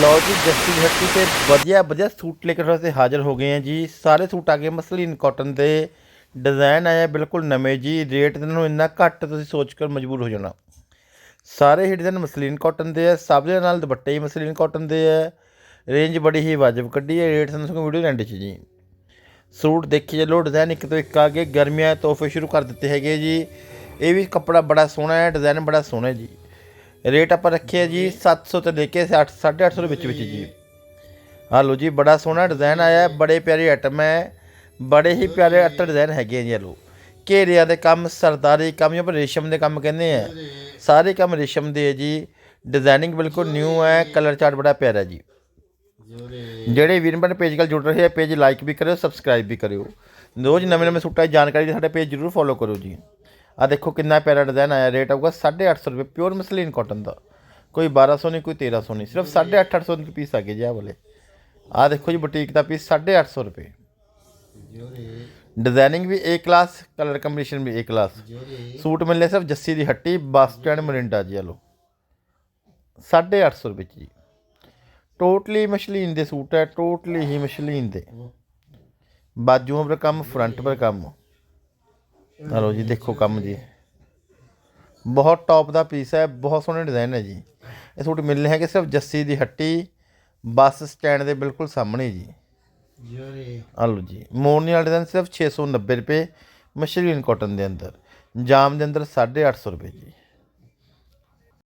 ਲਓ ਜੀ, ਜੱਸੀ ਹੱਟੀ ਤੇ ਵਧੀਆ ਵਧੀਆ ਸੂਟ ਲੈ ਕੇ ਤੁਹਾਡੇ ਤੇ ਹਾਜ਼ਰ ਹੋ ਗਏ ਆ ਜੀ। ਸਾਰੇ ਸੂਟ ਆ ਗਏ ਮਸਲੀਨ ਕਾਟਨ ਦੇ। ਡਿਜ਼ਾਈਨ ਆਇਆ ਬਿਲਕੁਲ ਨਵੇਂ ਜੀ। ਰੇਟ ਇਹਨਾਂ ਨੂੰ ਇੰਨਾ ਘੱਟ ਤੁਸੀਂ ਸੋਚ ਕਰ ਮਜਬੂਰ ਹੋ ਜਾਣਾ। ਸਾਰੇ ਹੀ ਡਿਜ਼ਾਈਨ ਮਸਲੀਨ ਕਾਟਨ ਦੇ ਆ। ਸਭ ਦੇ ਨਾਲ ਦੁਪੱਟੇ ਹੀ ਮਸਲੀਨ ਕਾਟਨ ਦੇ ਆ। ਰੇਂਜ ਬੜੀ ਹੀ ਵਾਜਬ ਕੱਢੀ ਹੈ ਰੇਟ ਸਾਨੂੰ ਸਗੋਂ ਵੀਡੀਓ ਐਂਡ 'ਚ ਜੀ। ਸੂਟ ਦੇਖੀ ਚੱਲੋ ਡਿਜ਼ਾਈਨ ਇੱਕ ਤੋਂ ਇੱਕ ਆ ਗਏ। ਗਰਮੀਆਂ ਤੋਹਫੇ ਸ਼ੁਰੂ ਕਰ ਦਿੱਤੇ ਹੈਗੇ ਜੀ। ਇਹ ਵੀ ਕੱਪੜਾ ਬੜਾ ਸੋਹਣਾ ਹੈ ਡਿਜ਼ਾਈਨ ਬੜਾ ਸੋਹਣਾ ਹੈ ਜੀ। ਰੇਟ ਆਪਾਂ ਰੱਖਿਆ ਜੀ 700 ਤੋਂ ਲੈ ਕੇ 8 850 ਦੇ ਵਿੱਚ ਵਿੱਚ ਜੀ। ਆਹ ਲਓ ਜੀ ਬੜਾ ਸੋਹਣਾ ਡਿਜ਼ਾਈਨ ਆਇਆ ਹੈ, ਬੜੇ ਪਿਆਰੇ ਆਈਟਮ ਹੈ ਬੜੇ ਹੀ ਪਿਆਰੇ ਅੱਤਰ ਡਿਜ਼ਾਈਨ ਹੈਗੇ ਆ ਜੀ ਲਓ ਘੇਰਿਆਂ ਦੇ ਕੰਮ ਸਰਦਾਰੀ ਕੰਮ ਜਾਂ ਰੇਸ਼ਮ ਦੇ ਕੰਮ ਕਹਿੰਦੇ ਆ। ਸਾਰੇ ਕੰਮ ਰੇਸ਼ਮ ਦੇ ਹੈ ਜੀ। ਡਿਜ਼ਾਈਨਿੰਗ ਬਿਲਕੁਲ ਨਿਊ ਹੈ ਕਲਰ ਚਾਰਟ ਬੜਾ ਪਿਆਰਾ ਜੀ। ਜਿਹੜੇ ਵੀਰ ਬਣ ਪੇਜ ਨਾਲ ਜੁੜ ਰਹੇ ਆ ਪੇਜ ਲਾਈਕ ਵੀ ਕਰਿਓ ਸਬਸਕ੍ਰਾਈਬ ਵੀ ਕਰਿਓ। ਰੋਜ਼ ਨਵੇਂ ਨਵੇਂ ਸੂਟਾਂ ਦੀ ਜਾਣਕਾਰੀ ਲਈ ਸਾਡੇ ਪੇਜ ਜਰੂਰ ਫੋਲੋ ਕਰੋ ਜੀ। ਆ ਦੇਖੋ ਕਿੰਨਾ ਪਿਆਰਾ ਡਿਜ਼ਾਈਨ ਆਇਆ ਰੇਟ ਆਊਗਾ 850 ਰੁਪਏ ਪਿਓਰ ਮਸਲੀਨ ਕਾਟਨ ਦਾ। ਕੋਈ 1200 ਨਹੀਂ, ਕੋਈ 1300 ਨਹੀਂ, ਸਿਰਫ 850 ਦੇ ਪੀਸ ਆ ਗਏ ਜੀ ਆਹ ਬੋਲੇ ਆ ਦੇਖੋ ਜੀ ਬੁਟੀਕ ਦਾ ਪੀਸ 850 ਰੁਪਏ। ਡਿਜ਼ਾਈਨਿੰਗ ਵੀ ਏ ਕਲਾਸ ਕਲਰ ਕੰਬੀਨੇਸ਼ਨ ਵੀ ਏ ਕਲਾਸ ਸੂਟ ਮਿਲਨੇ ਸਿਰਫ ਜੱਸੀ ਦੀ ਹੱਟੀ, ਬੱਸ ਸਟੈਂਡ, ਮਰਿੰਡਾ ਜੀ ਆਲੋ 850 ਰੁਪਏ 'ਚ ਜੀ। ਟੋਟਲੀ ਮਸ਼ਲੀਨ ਦੇ ਸੂਟ ਹੈ ਟੋਟਲੀ ਹੀ ਮਸ਼ਲੀਨ ਦੇ। ਬਾਜੂਆਂ ਪਰ ਕੰਮ ਫਰੰਟ ਪਰ ਕੰਮ। ਹਲੋ ਜੀ ਦੇਖੋ ਕੰਮ ਜੀ। ਬਹੁਤ ਟੌਪ ਦਾ ਪੀਸ ਹੈ ਬਹੁਤ ਸੋਹਣੇ ਡਿਜ਼ਾਈਨ ਹੈ ਜੀ। ਇਹ ਸੂਟ ਮਿਲਨੇ ਹੈਗੇ ਸਿਰਫ ਜੱਸੀ ਦੀ ਹੱਟੀ ਬੱਸ ਸਟੈਂਡ ਦੇ ਬਿਲਕੁਲ ਸਾਹਮਣੇ ਜੀ। ਹਲੋ ਜੀ ਮੋਰਨੀ ਵਾਲਾ ਡਿਜ਼ਾਈਨ ਸਿਰਫ 690 ਰੁਪਏ ਮਸ਼ਲੀਨ ਕਾਟਨ ਦੇ ਅੰਦਰ। ਜਾਮ ਦੇ ਅੰਦਰ 850 ਰੁਪਏ ਜੀ।